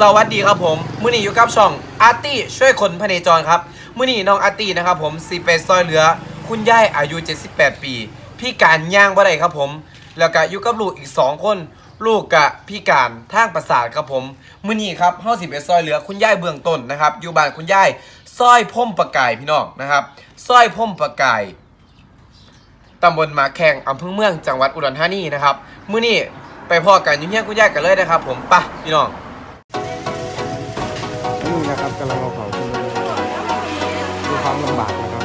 สวัสดีครับผม มื้อนี้อยู่กับช่องอาร์ตี้ช่วยคนพเนจรครับ มื้อนี้น้องอาร์ตี้นะครับผมสีเป็ดซอยเหลือ คุณย่ายอายุ 78 ปี พี่การย่างบ่ได้ครับผม แล้วก็อยู่กับลูกอีก 2 คน ลูกกับพี่การทางประสาทครับผม มื้อนี้ครับเฮาสิไปซอยเหลือคุณย่ายเบื้องต้นนะครับ อยู่บ้านคุณย่ายซอยพ่มประกายพี่น้องนะครับซอยพ่มประกายตำบลมาแข่งอำเภอเมืองจังหวัดอุดรธานีนะครับมื้อนี้ไปพ่อกันอยุ่งเฮียคุณย่ายกันเลยนะครับ ผมไปะพี่น้องำลังเอาเขาขึ้นมาดูความลำบากนะครับ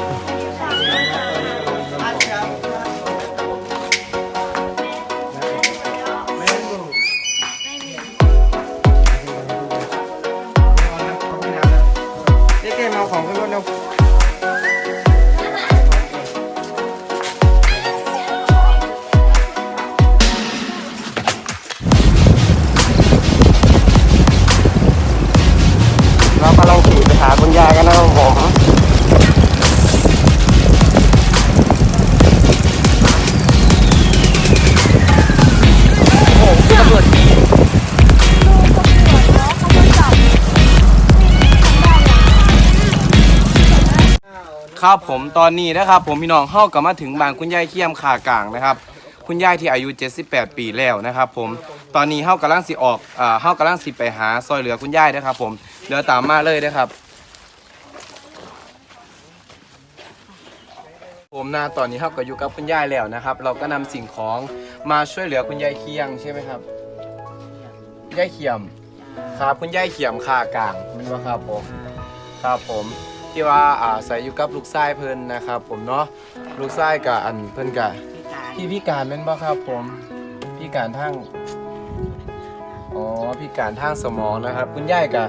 เจ๊เกมเอาของขึ้นรถเร็ว ครับผมตอนนี้นะครับ ผมพี่น้องเข้ากับมาถึงบ้านคุณยายเขี้ยมขากลางนะครับ คุณยายที่อายุ 78 ปีแล้วนะครับ ผมตอนนี้เข้ากำลังสิออกอ่าเข้ากำลังสิไปหาซอยเหลือคุณยายนะครับ ผมเดี๋ยวตามมาเลยนะครับ ผมนะตอนนี้ครับก็อยู่กับคุณยายแล้วนะครับ เราก็นำสิ่งของมาช่วยเหลือคุณยายเคียงใช่ไหมครับยายเขียมครับคุณยายเขียมขากลางมันว่าครับผมครับผม ที่ว่าอ่าใส่อยู่กับลูกชายเพิ่นนะครับ ผมเนาะลูกชายกับอันเพิ่นกับพี่พิการแม่นบ่ครับ ผมพิการทางอ๋อพิการทางสมองนะครับ คุณยายกับ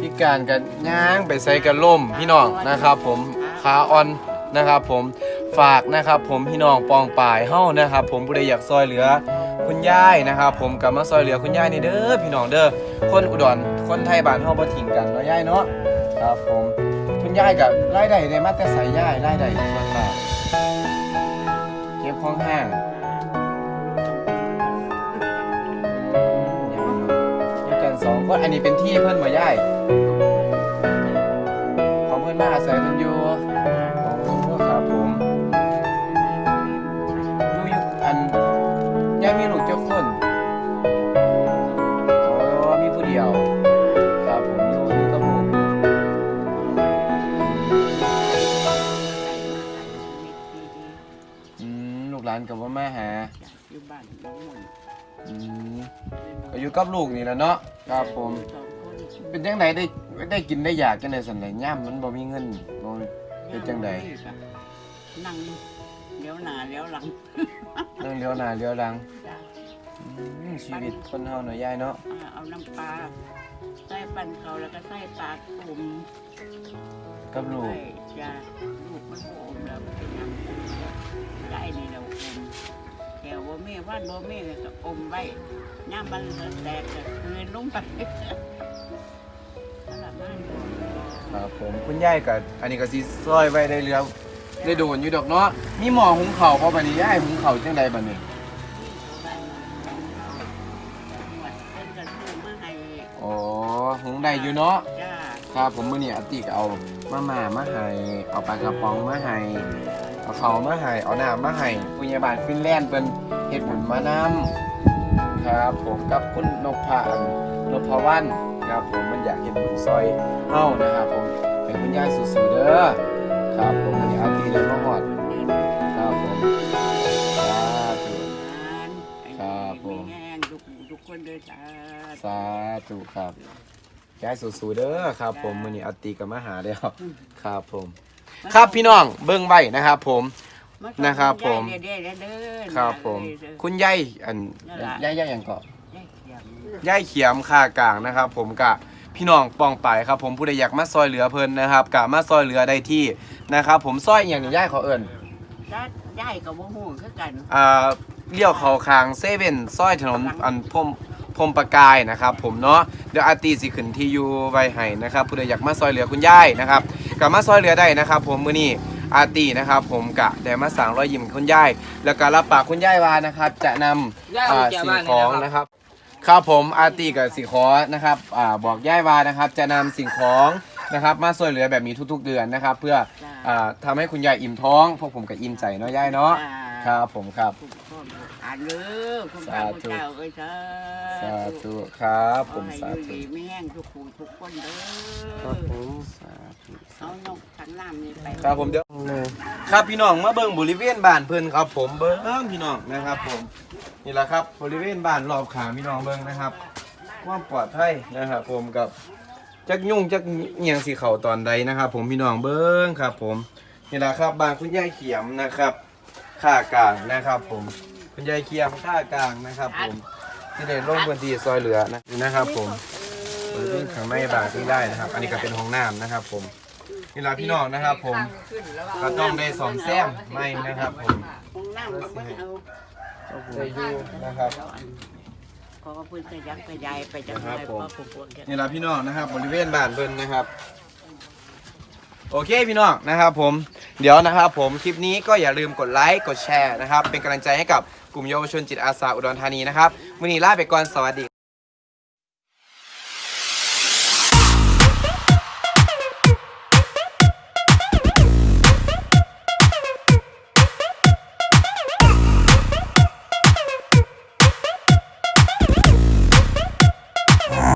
พิการกับย่างไปใส่กับล่มพี่น้องนะครับ ผมขาอ่อนนะครับ ผมฝากนะครับ ผมพี่น้องปองปายเฮ้านะครับ ผมผู้ใดอยากซอยเหลือคุณยายนะครับ ผมกลับมาซอยเหลือคุณยายนี่เด้อพี่น้องเด้อคนอุดรคนไทยบ้านเฮาบ่ทิ้งกันเนาะยายเนาะครับผม ยายกับรายได้ในมาแต่ส่ยายรายได้ส่วนมากเก็บของห้างอยู่กันสองคนอันนี้เป็นที่เพื่อนมายายของเพื่อนมาอาศัยมันอยู่โอ้ครับผมอยู่อยู่อันยายมีลูกเจ้าคน หลานกับว่าแม่หาอยู่บ้านน้องมนต์อืมก็อยู่กับลูกนี่แหละเนาะครับผม สองคนเป็นจังไดได้ได้กินได้อยากจังไดสันไดย่ำมันบ่มีเงินบ่ เป็นจังไดนั่งเลี้ยวหน้าเลี้ยวหลังเรื่องเลี้ยวหน้าเลี้ยวหลังจ้ะอืมชีวิตคนเฮาเนาะยายเนาะอ่าเอาน้ำปลาใส่ปั่นเขาแล้วก็ใส่ปลากลุ่มกับลูกใส่ จ้ะลูกมันโอมแล้วเป็นยังได้นี่เราอมแถวบ่แม่ว่านบ่แม่ก็อมไว้ย่ามมันแตกก็คืนลงไปทรมานบ่ครับผมคุณยายก็อันนี้ก็สิซอยไว้ได้เรือได้โดนอยู่ดอกเนาะมีหม้อหุงข้าวบ่บัดนี้ยายหุงข้าวจังไดบัดนี้เพิ่นก็ซื้อมาให้อ๋อหุงได้อยู่เนาะจ้า ครับผมมื้อนี้อาติกเอามาม่ามาให้เอาปลากระป๋องมาให้เอาเขามาให้เอาน้ำมาให้ผู้ใหญ่บ้านฟินแลนด์เพิ่นเฮ็ดบุญมานำครับ ผมกับคุณนพพานนพวัน ครับผมมันอยากเฮ็ดบุญซอยเฮานะครับผมให้คุณยายสู้ๆเด้อครับผมมื้อนี้อาติได้มาฮอดครับผมสาธุครับผมทุกคนเลยสาธุครับ ยายสู้ๆเด้อครับ ผมมื้อนี้อาติก็มาหาแล้วครับผม ครับพี่น้องเบิ้งใบนะครับ ผมนะครับผมเด้อๆเด้อๆครับผมเด้อๆคุณยายอันนั่นล่ะยายยายอย่างเกาะได้เขียงยายเขียมค่ากลางนะครับ ผมกะพี่น้องปองไปครับ ผมผู้ใดอยากมาซอยเหลือเพิ่นนะครับกะมาซอยเหลือได้ที่นะครับ ผมซอยอหย่างนี้ยายเขาเอิ้นจ้าได้กับบ่ฮู้คือกันอ่าเลี้ยวเขาคางเซเว่นซอยถนนอันพรม พรมประกายนะครับผมเนาะเดี๋ยวอาร์ตีสิขึ้นที่อยู่ไว้ให้นะครับผู้ใดอยากมาซอยเหลือคุณยายนะครับกะมาซอยเหลือได้นะครับ ผมมื้อนี้อาร์ตีนะครับ ผมกะได้มาสั่งรอยยิ้มคุณยายแล้วก็รับปากคุณยายว่านะครับ จะนำอ่าสิ่งของนะครับครับผมอาร์ตีกับสิขอนะครับอ่าบอกย่ายวานะครับ จะนำสิ่งของนะครับมาช่วยเหลือแบบนี้ทุก ๆ เดือนนะครับ เพื่ออ่าทำให้คุณยายอิ่มท้องพวกผมก็อิ่มใจเนาะย่ายเนาะครับผมครับคุณพ่ออ่านเลยคุณพระคุณเจ้าเอ้ยสาสาธุครับขผอมให้สาอยู่ธุดีไม่แห้งทุกผู้ทุกคนเด้ครับอผมสาธุเอานกขันน้ำนี่ไปครับผมเดี๋ยวครับพี่น้องมาเบิ่งบริเวณบ้านเพิ่นครับ ผมเบิ่งพี่น้องนะครับ ผมนี่แหละครับบริเวณบ้านรอบขางพี่น้องเบิ่งนะครับความปลอดภัยนะครับผมกับจักยุ่งจักเอียงสีเขาตอนใดนะครับ ผมพี่น้องเบิ้งครับ ผมนี่แหละครับบ้านคุณยายเขียมนะครับค่ากลางนะครับ ผม คุณยายเขียมค่ากลางนะครับผมที่ได้ลงพื้นที่ซอยเหลือนะนี่นะครับ ผมบริเวณข้างในบ้านที่ได้นะครับ อันนี้ก็เป็นห้องน้ำนะครับ ผมนี่แหละพี่น้องนะครับ ผมก็ต้องได้สอมแซมไม่นะครับ ผมห้องน้ำก็ไม่เอาได้อยู่นะครับขอพระพุทธยักษ์กระยายไปจังครัไรบผมพ่อผมปวดกันนี่แหละพี่น้องนะครับ บริเวณบ้านเพิ่นนะครับ โอเคพี่น้องนะครับผมเดี๋ยวนะครับผมคลิปนี้ก็อย่าลืมกดไลค์กดแชร์นะครับเป็นกำลังใจให้กับกลุ่มเยาวชนจิตอาสาอุดรธานีนะครับวันนี้ลาไปก่อนสวัสดี